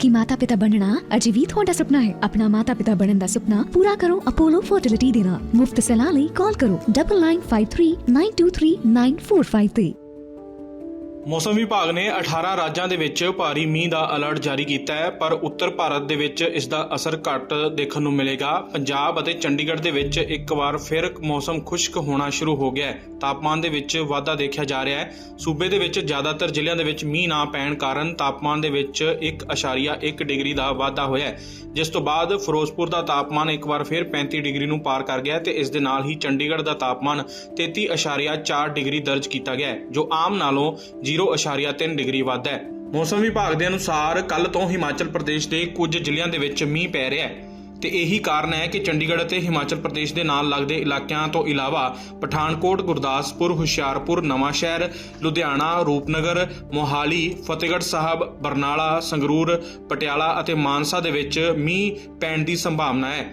ਕਿ ਮਾਤਾ-ਪਿਤਾ ਬਣਨਾ ਅਜੇ ਵੀ ਤੁਹਾਡਾ ਸੁਪਨਾ ਹੈ ਆਪਣਾ ਮਾਤਾ-ਪਿਤਾ ਬਣਨ ਦਾ ਸੁਪਨਾ ਪੂਰਾ ਕਰੋ ਅਪੋਲੋ ਫਰਟੀਲਿਟੀ ਦੇ ਨਾਲ ਮੁਫਤ ਸਲਾਹ ਲਈ ਕਾਲ ਕਰੋ 9953923945 ਮੌਸਮ ਵਿਭਾਗ ਨੇ 18 ਰਾਜਾਂ ਦੇ ਵਿੱਚ ਭਾਰੀ ਮੀਂਹ ਦਾ ਅਲਰਟ ਜਾਰੀ ਕੀਤਾ ਹੈ, ਪਰ ਉੱਤਰ ਭਾਰਤ ਦੇ ਵਿੱਚ ਇਸ ਦਾ ਅਸਰ ਘੱਟ ਦੇਖਣ ਨੂੰ ਮਿਲੇਗਾ। ਪੰਜਾਬ ਅਤੇ ਚੰਡੀਗੜ੍ਹ ਦੇ ਵਿੱਚ ਇੱਕ ਵਾਰ ਫਿਰ ਮੌਸਮ ਖੁਸ਼ਕ ਹੋਣਾ ਸ਼ੁਰੂ ਹੋ ਗਿਆ ਹੈ। ਤਾਪਮਾਨ ਦੇ ਵਿੱਚ ਵਾਧਾ ਦੇਖਿਆ ਜਾ ਰਿਹਾ ਹੈ। ਸੂਬੇ ਦੇ ਵਿੱਚ ਜ਼ਿਆਦਾਤਰ ਜ਼ਿਲ੍ਹਿਆਂ ਦੇ ਵਿੱਚ ਮੀਂਹ ਨਾ ਪੈਣ ਕਾਰਨ ਤਾਪਮਾਨ ਦੇ ਵਿੱਚ 1.1 ਡਿਗਰੀ ਦਾ ਵਾਧਾ ਹੋਇਆ ਹੈ। ਜਿਸ ਤੋਂ ਬਾਅਦ ਫਿਰੋਜ਼ਪੁਰ ਦਾ ਤਾਪਮਾਨ ਇੱਕ ਵਾਰ ਫਿਰ 35 ਡਿਗਰੀ ਨੂੰ ਪਾਰ ਕਰ ਗਿਆ ਹੈ ਤੇ ਇਸ ਦੇ ਨਾਲ ਹੀ ਚੰਡੀਗੜ੍ਹ ਦਾ ਤਾਪਮਾਨ 33.4 ਡਿਗਰੀ ਦਰਜ ਕੀਤਾ ਗਿਆ ਜੋ ਆਮ ਨਾਲੋਂ 0.3 ਡਿਗਰੀ ਵੱਧ ਹੈ। ਮੌਸਮ ਵਿਭਾਗ ਦੇ ਅਨੁਸਾਰ ਕੱਲ ਤੋਂ ਹਿਮਾਚਲ ਪ੍ਰਦੇਸ਼ ਦੇ ਕੁਝ ਜ਼ਿਲ੍ਹਿਆਂ ਦੇ ਵਿੱਚ ਮੀਂਹ ਪੈ ਰਿਹਾ ਹੈ ਤੇ ਇਹੀ ਕਾਰਨ ਹੈ ਕਿ ਚੰਡੀਗੜ੍ਹ ਅਤੇ ਹਿਮਾਚਲ ਪ੍ਰਦੇਸ਼ ਦੇ ਨਾਲ ਲੱਗਦੇ ਇਲਾਕਿਆਂ ਤੋਂ ਇਲਾਵਾ ਪਠਾਨਕੋਟ, ਗੁਰਦਾਸਪੁਰ, ਹੁਸ਼ਿਆਰਪੁਰ, ਨਵਾਂਸ਼ਹਿਰ, ਲੁਧਿਆਣਾ, ਰੂਪਨਗਰ, ਮੋਹਾਲੀ, ਫਤਿਹਗੜ੍ਹ ਸਾਹਿਬ, ਬਰਨਾਲਾ, ਸੰਗਰੂਰ, ਪਟਿਆਲਾ ਅਤੇ ਮਾਨਸਾ ਦੇ ਵਿੱਚ ਮੀਂਹ ਪੈਣ ਦੀ ਸੰਭਾਵਨਾ ਹੈ।